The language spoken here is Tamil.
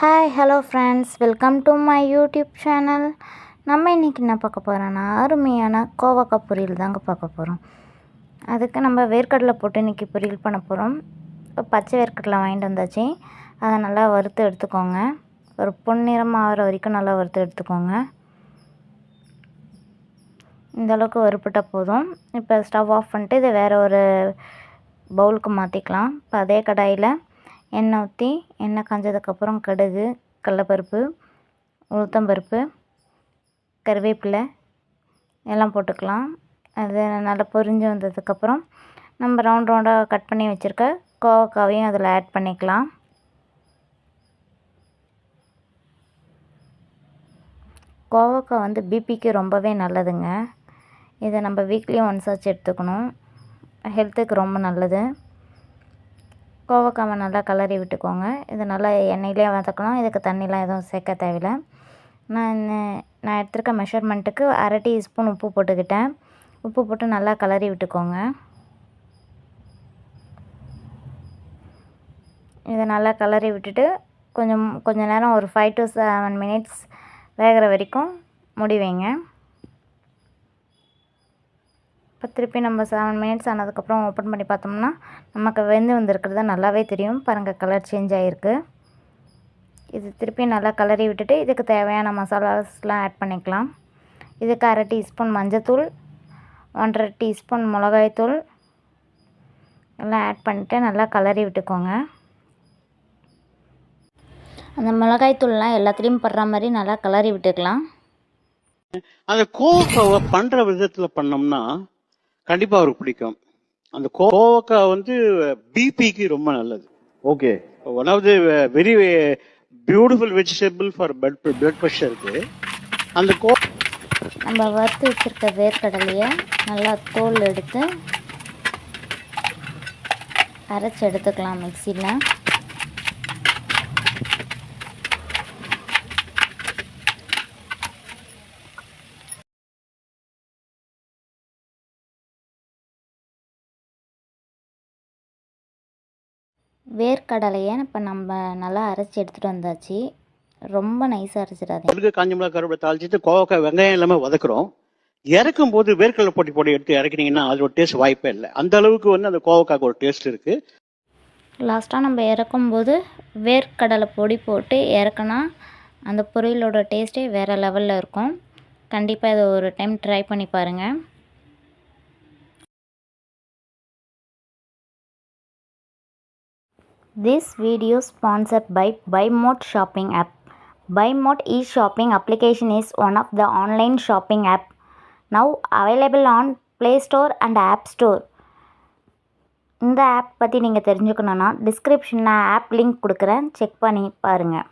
Hi hello friends welcome to my YouTube channel நம்ம இன்றைக்கி என்ன பார்க்க போகிறோன்னா அருமையான கோவக்காய் பொரியல் தாங்க பார்க்க போகிறோம் அதுக்கு நம்ம வேர்க்கடலை போட்டு இன்றைக்கி பொரியல் பண்ண போகிறோம் பச்சை வேர்க்கடலை வாங்கிட்டு வந்தாச்சு. அதை நல்லா வறுத்து எடுத்துக்கோங்க. ஒரு பொன்னிறம் ஆகிற வரைக்கும் நல்லா வறுத்து எடுத்துக்கோங்க. இந்த அளவுக்கு போதும். இப்போ ஸ்டவ் ஆஃப் பண்ணிட்டு இதை வேறு ஒரு பவுலுக்கு மாற்றிக்கலாம் இப்போ அதே கடாயில் எண்ணெய் ஊற்றி எண்ணெய் காஞ்சதுக்கப்புறம் கடுகு கடலப்பருப்பு உளுத்தம்பருப்பு கருவேப்பிலை எல்லாம் போட்டுக்கலாம். அது நல்லா பொரிஞ்சு வந்ததுக்கப்புறம் நம்ம ரவுண்ட் ரவுண்டாக கட் பண்ணி வச்சுருக்க கோவக்காவையும் அதில் ஆட் பண்ணிக்கலாம். கோவக்காய் வந்து பிபிக்கு ரொம்பவே நல்லதுங்க. இதை நம்ம வீக்லி ஒன்ஸ் ஆச்சு எடுத்துக்கணும். ஹெல்த்துக்கு ரொம்ப நல்லது. கோவக்காவை நல்லா கலரி விட்டுக்கோங்க. இது நல்லா எண்ணெயிலே வதக்கணும். இதுக்கு தண்ணிலாம் எதுவும் சேர்க்க தேவையில்லை. நான் நான் எடுத்துருக்க மெஷர்மெண்ட்டுக்கு அரை டீஸ்பூன் உப்பு போட்டுக்கிட்டேன். உப்பு போட்டு நல்லா கலரி விட்டுக்கோங்க. இதை நல்லா கலரி விட்டுட்டு கொஞ்சம் கொஞ்சம் நேரம் ஒரு ஃபைவ் டு செவன் மினிட்ஸ் வேகிற வரைக்கும் முடி வைங்க. இப்போ திருப்பி நம்ம செவன் மினிட்ஸ் ஆனதுக்கப்புறம் ஓப்பன் பண்ணி பார்த்தோம்னா நமக்கு வெந்து வந்திருக்கிறது நல்லாவே தெரியும். பாருங்கள் கலர் சேஞ்ச் ஆகிருக்கு இது திருப்பி நல்லா கலரி விட்டுட்டு இதுக்கு தேவையான மசாலாஸ்லாம் ஆட் பண்ணிக்கலாம். இதுக்கு அரை டீஸ்பூன் மஞ்சத்தூள் ஒன்றரை டீஸ்பூன் மிளகாய்த்தூள் எல்லாம் ஆட் பண்ணிவிட்டு நல்லா கலரி விட்டுக்கோங்க. அந்த மிளகாய்த்தூள்லாம் எல்லாத்துலேயும் படுற மாதிரி நல்லா கலரி விட்டுக்கலாம். அந்த கோவக்காவை பண்ற விதத்துல பண்ணோம்னா கண்டிப்பா அவருக்கு பிடிக்கும். அந்த கோவக்காய் வந்து பிபிக்கு ரொம்ப நல்லது. Okay. One of the very beautiful vegetable for blood blood ப்ரெஷருக்கு அந்த கோ நம்ம வறுத்து வச்சுருக்க வேர்க்கடலையை நல்லா தோல் எடுத்து அரைச்சி எடுத்துக்கலாம் மிக்சியில். வேர்க்கடலையை இப்போ நம்ம நல்லா அரைச்சி எடுத்துகிட்டு வந்தாச்சு. ரொம்ப நைஸாக அரைச்சிடாதீங்க. கடுகு காஞ்ச மிளகாய் கருவேப்பிலை தாளிச்சிட்டு கோவக்காய் வெங்காயம் எல்லாமே வதக்குறோம். இறக்கும் போது வேர்க்கடலை போட்டி போட்டு எடுத்து இறக்கினீங்கன்னா அது ஒரு டேஸ்ட் வாய்ப்பே இல்லை. அந்த அளவுக்கு வந்து அந்த கோவக்காய்க்கு ஒரு டேஸ்ட் இருக்கு. லாஸ்ட்டாக நம்ம இறக்கும்போது வேர்க்கடலை பொடி போட்டு இறக்குனா அந்த பொரியலோட டேஸ்ட்டே வேறு லெவலில் இருக்கும். கண்டிப்பாக இதை ஒரு டைம் ட்ரை பண்ணி பாருங்கள் This video sponsored by BuyMode shopping app. BuyMode e-shopping application is one of the online shopping app now available on Play Store and App Store. இந்த ஆப் பற்றி நீங்கள் தெரிஞ்சுக்கணுன்னா டிஸ்கிரிப்ஷனில் ஆப் லிங்க் கொடுக்குறேன் செக் பண்ணி பாருங்கள்